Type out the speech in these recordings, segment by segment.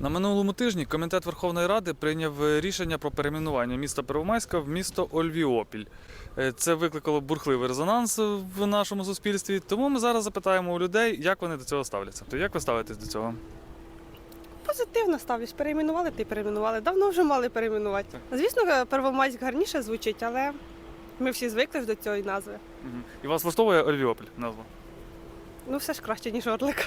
На минулому тижні комітет Верховної Ради прийняв е, рішення про перейменування міста Первомайська в місто Ольвіопіль. Е, Це викликало бурхливий резонанс в нашому суспільстві. Тому ми зараз запитаємо у людей, як вони до цього ставляться. То як ви ставитесь до цього? Позитивно ставлюсь. Перейменували ти перейменували. Давно вже мали перейменувати. Звісно, Первомайськ гарніше звучить, але ми всі звикли ж до цієї назви. І вас влаштовує Ольвіопіль назва? Ну, все ж краще, ніж Орлик.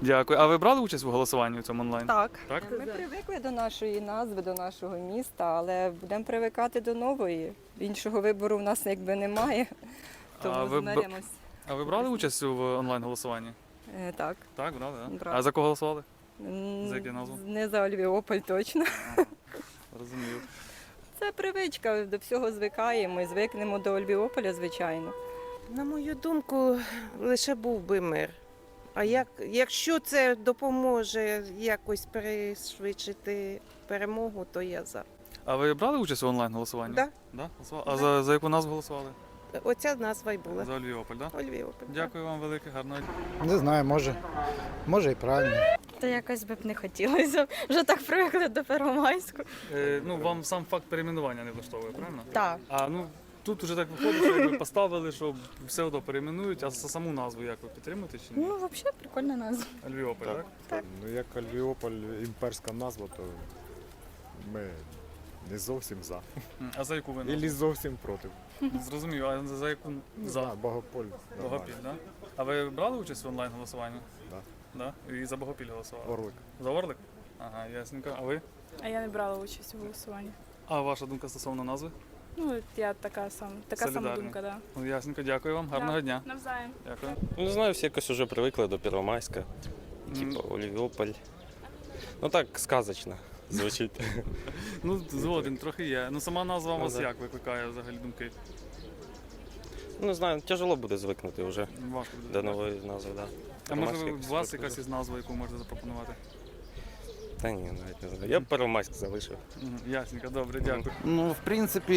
Дякую. А ви брали участь у голосуванні у цьому онлайн? Так. Так? Ми привикли до нашої назви, до нашого міста, але будемо привикати до нової. Іншого вибору в нас якби немає. А Тому ви б- змиримось. А ви брали участь в онлайн голосуванні? Е, Так. Так, брали, так? Брала. А за кого голосували? М, За яку назву? Не за Ольвіополь точно. Розумію. Це привичка, до всього звикаємо і звикнемо до Ольвіополя, звичайно. На мою думку, лише був би мир. А як, якщо це допоможе якось пришвидшити перемогу, то я за. А ви брали участь у онлайн голосуванні? Да. Да? Голосували? А Да. за, за яку назву голосували? Оця назва й була. За Ольвіополь, так? Да? Ольвіополь. Дякую вам велике, гарного дня. Не знаю, може. Може і правильно. Та якось би б не хотілося. Вже так привикли до Первомайську. Е, ну, вам сам факт перейменування не влаштовує, правильно? Так. А ну тут уже так виходить, що якби поставили, що все одно перейменують, а за саму назву як ви підтримуєте чи ні? Ну, взагалі прикольна назва. Альвіополь, так? Ну, як Альвіополь імперська назва, то ми не зовсім за. М, А за яку ви Ілі назву? зовсім проти. Зрозумів, а за яку за знаю, Богополь. Богопіль, так? Да? А ви брали участь в онлайн голосуванні? Да. Да? І за Богопіль голосували? Орлик. За Орлик? Ага, ясненько. А ви? А я не брала участь у голосуванні. А ваша думка стосовно назви? Ну, я така сам, така сама Солідарні. думка, да. Ну, ясненько, дякую вам, гарного дня. Навзаєм. Дякую. Ну, Не знаю, всі якось вже привикли до Первомайська, типу Олівіополь. Ну так, сказочно звучить. Ну, згоден, трохи є. Ну, сама назва Ну, вас да. як викликає взагалі думки? Ну, Не знаю, тяжело буде звикнути вже Важко буде. до нової назви, да. А може у вас якась із назва, яку можете запропонувати? Та ні, навіть не знаю. Я б Первомайськ залишив. Мгм, Ясненько, добре, дякую. Ну, в принципе,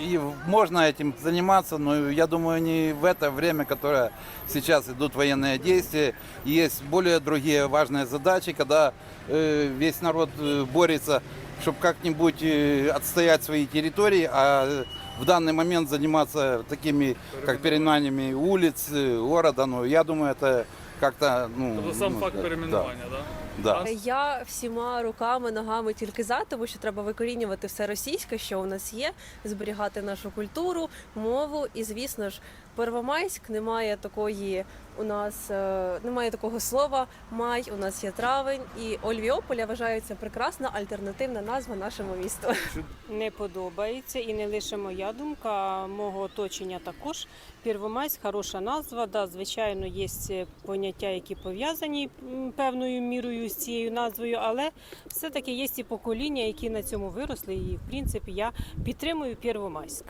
и можно этим заниматься, но я думаю, не в это время, которое сейчас идут военные действия. Есть более другие важные задачи, когда э, весь народ э, борется, чтобы как-нибудь э, отстоять свои территории, а в данный момент заниматься такими, как перейменованиями улиц, э, города, ну, я думаю, это как-то, ну... Тобто сам ну, факт да, перейменування, так? Да. Я всіма руками, ногами тільки за, тому що треба викорінювати все російське, що у нас є, зберігати нашу культуру, мову. І звісно ж, Первомайськ немає такої. У нас е, немає такого слова май. У нас є травень, і Ольвіополь я вважаю це прекрасна альтернативна назва нашому місту. не подобається і не лише моя думка, а мого оточення також. Первомайськ хороша назва. Да, звичайно, є поняття, які пов'язані певною мірою з цією назвою, але все-таки є і покоління, які на цьому виросли. І в принципі я підтримую Первомайськ.